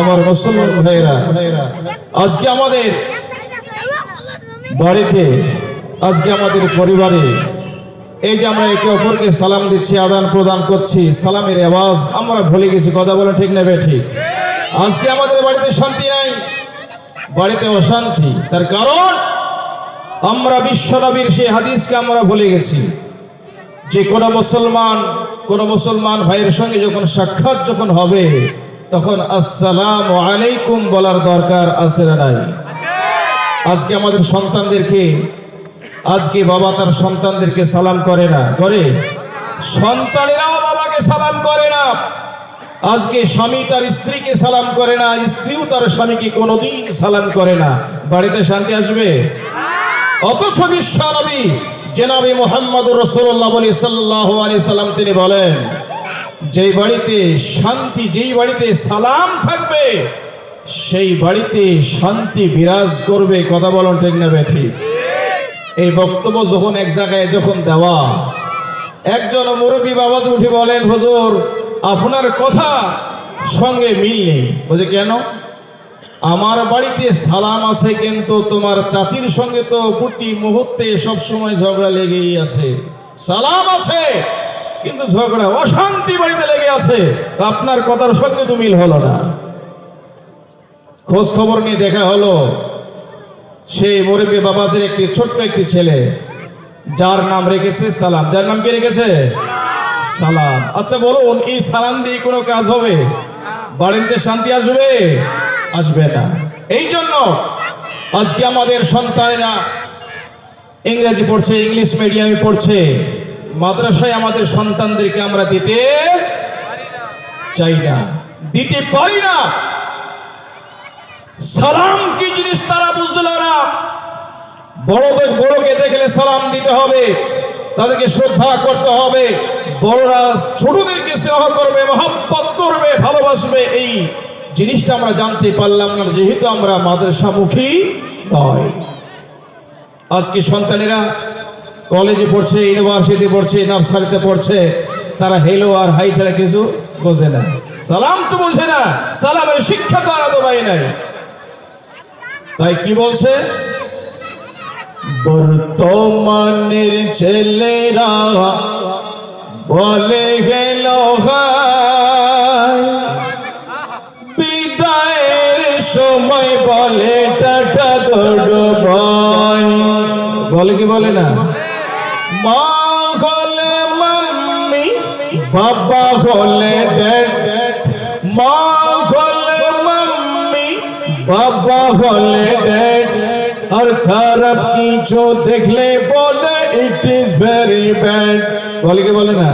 আমার মুসলমান ভাইরা আজকে আমাদের বাড়িতে, আজকে আমাদের পরিবারে, এই যে আমরা একে অপরকে সালাম দিচ্ছি, আদান প্রদান করছি, সালামের আওয়াজ আমরা ভুলে গেছি, কথা বলে ঠিক নেবে ঠিক। আজকে আমাদের বাড়িতে শান্তি নাই, বাড়িতে অশান্তি। তার কারণ, আমরা বিশ্বনবীর সেই হাদিসকে আমরা ভুলে গেছি, যে কোন মুসলমান কোন মুসলমান ভাইয়ের সঙ্গে যখন সাক্ষাৎ যখন হবে, তখন আসসালাম আলাইকুম বলার দরকার আছে না নাই? আজকে আমাদের সন্তানদেরকে, আজকে বাবা তার সন্তানদেরকে সালাম করে না, করে? সন্তানেরাও বাবাকে সালাম করে না। আজকে স্বামী তার স্ত্রীকে সালাম করে না, স্ত্রীও তার স্বামীকে কোনোদিন সালাম করে না। বাড়িতে শান্তি আসবে? অথচ বিশ্ব নবী জেনাবি মোহাম্মদ রসুল্লাহ বলি সাল্লাহ আলি সাল্লাম, তিনি বলেন, যেই বাড়িতে শান্তি, যেই বাড়িতে সালাম থাকবে, সেই বাড়িতে শান্তি বিরাজ করবে। কথা বলুন ঠিক না ঠিক? এই বক্তব্য যখন এক জায়গায় যখন দেওয়া, একজন মুরব্বী বাবাজি উঠে বলেন, হুজুর, আপনার কথা সঙ্গে মিল নেই। বলছে, কেন? আমার বাড়িতে সালাম আছে, কিন্তু তোমার চাচির সঙ্গে তো প্রতি মুহূর্তে সব সময় ঝগড়া লেগেই আছে। সালাম আছে, কিন্তু ঝগড়া অশান্তি বাড়িতে লেগে আছে। আপনার কথার সঙ্গে তো মিল হলো না। খোঁজ খবর নিয়ে দেখা হলো সেই মুরব্বী বাবাজের একটি ছোট্ট একটি ছেলে, যার নাম রেখেছে সালাম। যার নাম কি রেখেছে? সালাম। আচ্ছা বলুন, এই সালাম দিয়ে কোনো কাজ হবে? বাড়িতে শান্তি আসবে? আসবে না। এই জন্য আজকে আমাদের সন্তানেরা ইংরেজি পড়ছে, ইংলিশ মিডিয়ামে পড়ছে, মাদ্রাসায় আমাদের সন্তানদেরকে আমরা দিতে চাই না। দিতে পারি না। সালাম কি জিনিস তারা বুঝলো না। বড়দের বড়কে দেখলে সালাম দিতে হবে, তাদেরকে শ্রদ্ধা করতে হবে। বড়রা ছোটদেরকে স্নেহ করবে, মহাব্বত করবে, ভালোবাসবে এই জিনিসটা আমরা জানতে পারলাম না, যেহেতু আমরা মাদ্রাসামুখী নয়। আজকে সন্তানেরা কলেজে পড়ছে ইউনিভার্সিটি পড়ছে, নার্সারিতে পড়ছে, তারা হেলো আর হাই ছাড়া কিছু বোঝে না। সালাম তো বোঝে না, সালামের শিক্ষা তো আলাদা পাই নাই। তাই কি বলছে? বর্তমানের ছেলেরা বলে বাবা হলে ড্যাড মা হলে মাম্মি, বাবা হলে ড্যাড আর খারাপ কিছু দেখলে বলে ইট ইজ ভেরি ব্যাড বলে কি বলে না?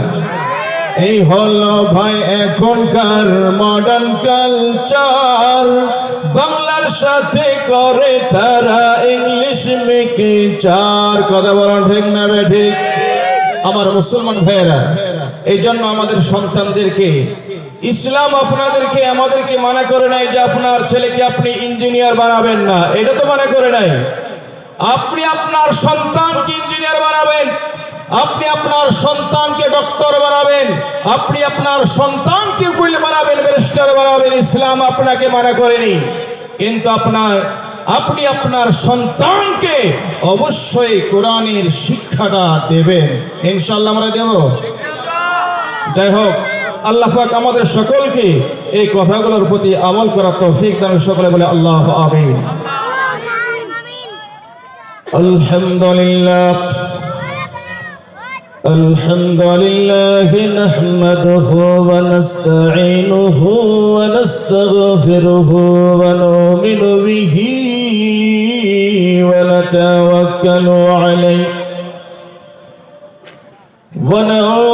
এই হলো ভাই এখনকার মডার্ন কালচার বাংলার সাথে করে তারা ইংলিশ মেকে চার। কথা বলা ঠিক না ঠিক? আমার মুসলমান ভাইয়েরা এই জন্য আমাদের সন্তানদেরকে, ইসলাম আপনাদেরকে আমাদেরকে মানা করে নাই যে আপনার ছেলেকে আপনি ইঞ্জিনিয়ার বানাবেন না। এটা তো মানা করে নাই। আপনি আপনার সন্তানকে ইঞ্জিনিয়ার বানাবেন, আপনি আপনার সন্তানকে ডক্টর বানাবেন, আপনি আপনার সন্তানকে উকিল বানাবেন, ব্যারিস্টার বানাবেন, ইসলাম আপনাকে মানা করেনি। কিন্তু আপনার, আপনি আপনার সন্তানকে অবশ্যই কোরআনের শিক্ষাটা দেবেন। ইনশাল্লাহ আমরা দেব। যাই হোক আল্লাহ পাক আমাদের সকলকে এই কথাগুলোর প্রতি আমল করার তৌফিক দান সকলে বলে আল্লাহ আমিন আলহামদুলিল্লাহ الحمد لله نحمده ونستعينه ونستغفره ونؤمن به ونتوكل عليه ونعوذ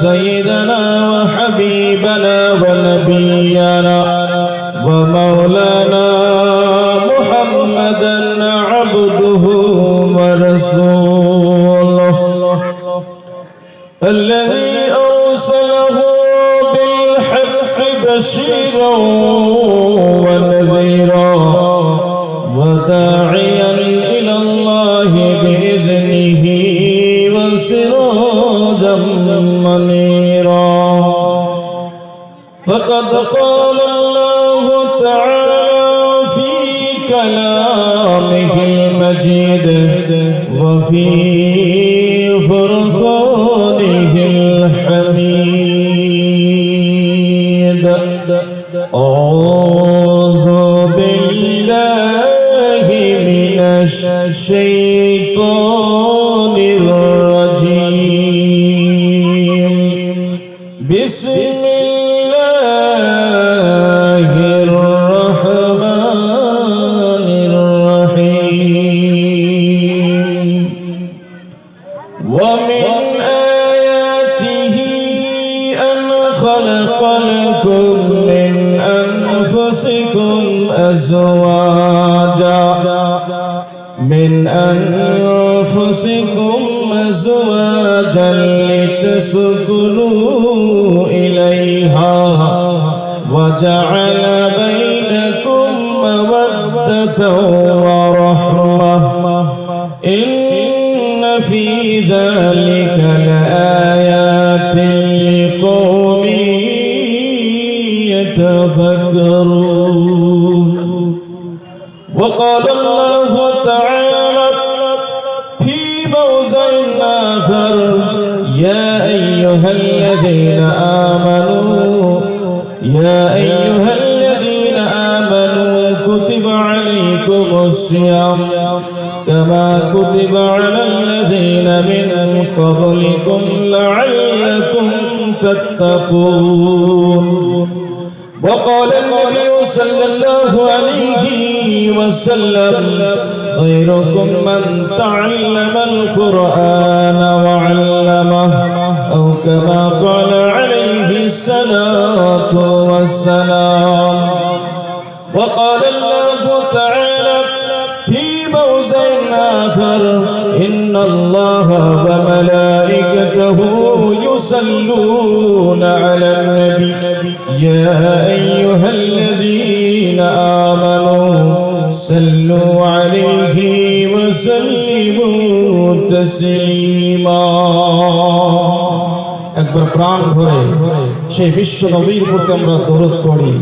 سيدنا وحبيبنا ونبينا ومولانا محمدا عبده ورسوله الذي أرسله بالحق بشيرا كلامه المجيد وفي فرقانه الحميد أعوذ بالله من الشيطان من أنفسكم أزواجا لتسكنوا إليها وجعل بينكم مودة ورحمة. إن في ذلك كتب على الذين من قبلكم لعلكم تتقون. وقال النبي صلى الله عليه وسلم خيركم من تعلم القرآن وعلمه يصلون على النبي يا أيها الذين آمنوا صلوا عليه وسلموا تسليما একবার প্রাণ ভরে সেই বিশ্ব নবীর প্রতি আমরা দরদ পড়ি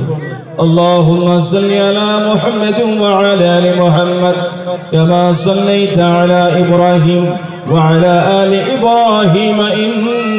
اللهم صل على محمد وعلى ال محمد كما صليت على ابراهيم وعلى ال ابراهيم